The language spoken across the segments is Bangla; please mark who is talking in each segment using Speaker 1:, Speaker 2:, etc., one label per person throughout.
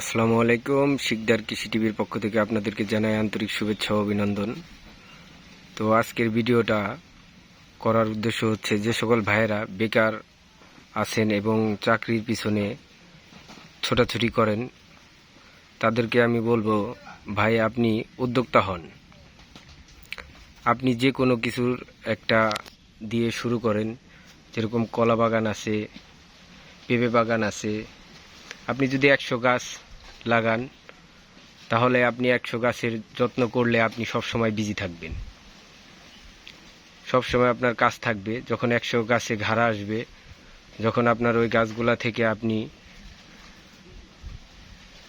Speaker 1: আসসালামু আলাইকুম, শিকদার কৃষি টিভির পক্ষ থেকে আপনাদেরকে জানাই আন্তরিক শুভেচ্ছা ও অভিনন্দন। তো আজকের ভিডিওটা করার উদ্দেশ্য হচ্ছে যে সকল ভাইয়েরা বেকার আছেন এবং চাকরির পিছনে ছোটাছুটি করেন, তাদেরকে আমি বলব, ভাই, আপনি উদ্যোক্তা হন। আপনি যে কোনো কিছুর একটা দিয়ে শুরু করেন। যেরকম কলা বাগান আছে, পেঁপে বাগান আছে। আপনি যদি একশো গাছ লাগান, তাহলে আপনি একশো গাছের যত্ন করলে আপনি সব সময় বিজি থাকবেন। সব সময় আপনার কাজ থাকবে, যখন একশো গাছে ঘাড়া আসবে, যখন আপনার ওই গাছগুলা থেকে আপনি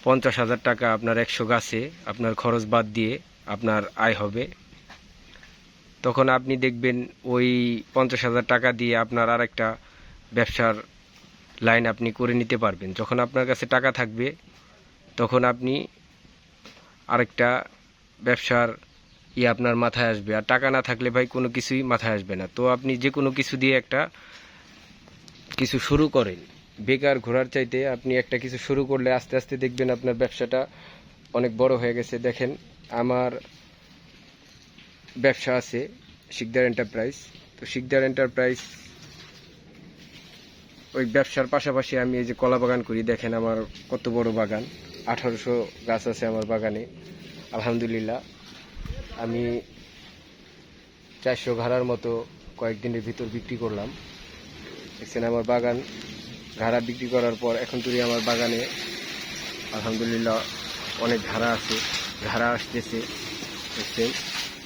Speaker 1: পঞ্চাশ হাজার টাকা আপনার একশো গাছে আপনার খরচ বাদ দিয়ে আপনার আয় হবে, তখন আপনি দেখবেন ওই পঞ্চাশ হাজার টাকা দিয়ে আপনার আর একটা ব্যবসার লাইন আপনি করে নিতে পারবেন। যখন আপনার কাছে টাকা থাকবে তখন আপনি আরেকটা ব্যবসার ই আপনার মাথায় আসবে। আর টাকা না থাকলে ভাই কোনো কিছুই মাথায় আসবে না। তো আপনি যে কোনো কিছু দিয়ে একটা কিছু শুরু করেন। বেকার ঘোরার চাইতে আপনি একটা কিছু শুরু করলে আস্তে আস্তে দেখবেন আপনার ব্যবসাটা অনেক বড় হয়ে গেছে। দেখেন, আমার ব্যবসা আছে শিকদার এন্টারপ্রাইজ। তো শিকদার এন্টারপ্রাইজ ওই ব্যবসার পাশাপাশি আমি এই যে কলা বাগান করি। দেখেন আমার কত বড় বাগান। আঠারোশো গাছ আছে আমার বাগানে। আলহামদুলিল্লাহ। আমি চারশো ঘাড়ার মতো কয়েকদিনের ভিতর বিক্রি করলাম। দেখছেন, আমার বাগান ঘাড়া বিক্রি করার পর এখন তুই আমার বাগানে আলহামদুলিল্লাহ অনেক ঘাড়া আছে, ঘাড়া আসতেছে। দেখছেন,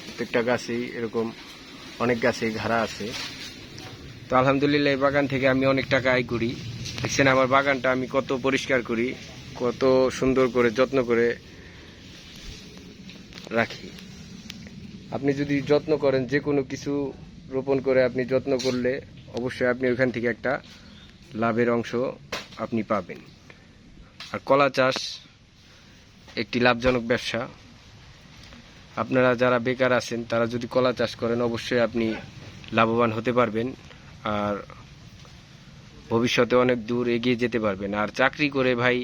Speaker 1: প্রত্যেকটা গাছেই এরকম অনেক গাছেই ঘাড়া আছে। তো আলহামদুলিল্লাহ, এই বাগান থেকে আমি অনেক টাকা আয় করি। দেখছেন, আমার বাগানটা আমি কত পরিষ্কার করি, কত সুন্দর করে, যত্ন করে রাখি। আপনি যদি যত্ন করেন, যে কোনো কিছু রোপণ করে আপনি যত্ন করলে অবশ্যই আপনি ওইখান থেকে একটা লাভের অংশ আপনি পাবেন। আর কলা চাষ একটি লাভজনক ব্যবসা। আপনারা যারা বেকার আছেন, তারা যদি কলা চাষ করেন, অবশ্যই আপনি লাভবান হতে পারবেন। আর ভবিষ্যতে অনেক দূর এগিয়ে যেতে পারবেন। আর চাকরি করে ভাই,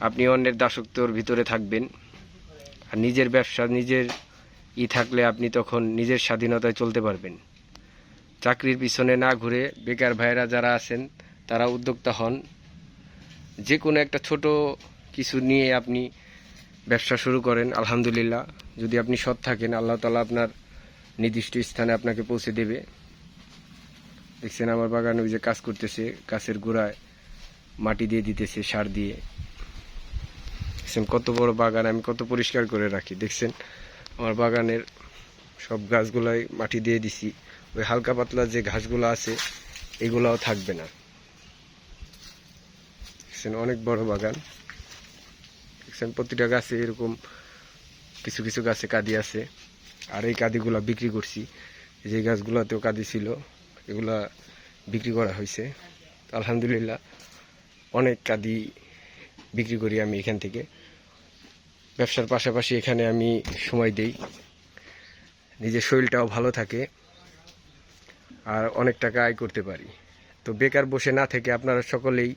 Speaker 1: আপনি অন্যের দাসত্বর ভিতরে থাকবেন। আর নিজের ব্যবসা, নিজের ই থাকলে আপনি তখন নিজের স্বাধীনতায় চলতে পারবেন। চাকরির পিছনে না ঘুরে বেকার ভাইয়েরা যারা আছেন, তারা উদ্যোক্তা হন। যে কোনো একটা ছোট কিছু নিয়ে আপনি ব্যবসা শুরু করেন, আলহামদুলিল্লাহ। যদি আপনি সৎ থাকেন, আল্লাহ তালা আপনার নির্দিষ্ট স্থানে আপনাকে পৌঁছে দেবে। দেখছেন আমার বাগানে ওই যে কাজ করতেছে, গাছের গোড়ায় মাটি দিয়ে দিতেছে, সার দিয়ে। দেখছেন কত বড় বাগান, আমি কত পরিষ্কার করে রাখি। দেখছেন আমার বাগানের সব গাছগুলাই মাটি দিয়ে দিছি। ওই হালকা পাতলা যে ঘাসগুলো আছে, এগুলাও থাকবে না। দেখছেন অনেক বড় বাগান। দেখছেন প্রতিটা গাছে এরকম কিছু কিছু গাছে কাদি আছে। আর এই কাদিগুলা বিক্রি করছি। যে গাছগুলোতেও কাদি ছিল। এগুলা বিক্রি করা হয়েছে। আলহামদুলিল্লাহ, অনেক কাদি বিক্রি করি আমি এখান থেকে। ব্যবসার পাশাপাশি এখানে আমি সময় দেই। নিজের শরীরটাও ভালো থাকে আর অনেক টাকা আয় করতে পারি। তো বেকার বসে না থেকে আপনারা সকলেই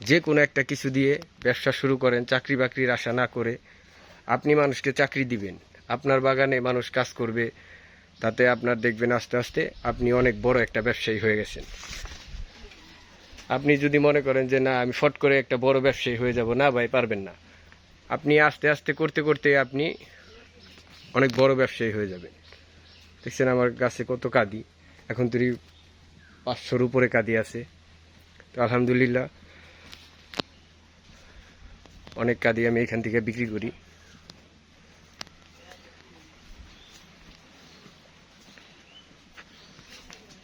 Speaker 1: যে কোনো একটা কিছু দিয়ে ব্যবসা শুরু করেন, চাকরি বাকরির আশা না করে। আপনি মানুষকে চাকরি দিবেন। আপনার বাগানে মানুষ কাজ করবে। তাতে আপনার দেখবেন আস্তে আস্তে আপনি অনেক বড় একটা ব্যবসায়ী হয়ে গেছেন। আপনি যদি মনে করেন যে, না, আমি ফট করে একটা বড় ব্যবসায়ী হয়ে যাব, না ভাই, পারবেন না। আপনি আস্তে আস্তে করতে করতে আপনি অনেক বড় ব্যবসায়ী হয়ে যাবেন। দেখছেন আমার গাছে কত কাদি। এখন তুই পাঁচশোর উপরে কাদি আছে। তো আলহামদুলিল্লাহ অনেক কাদি আমি এখান থেকে বিক্রি করি।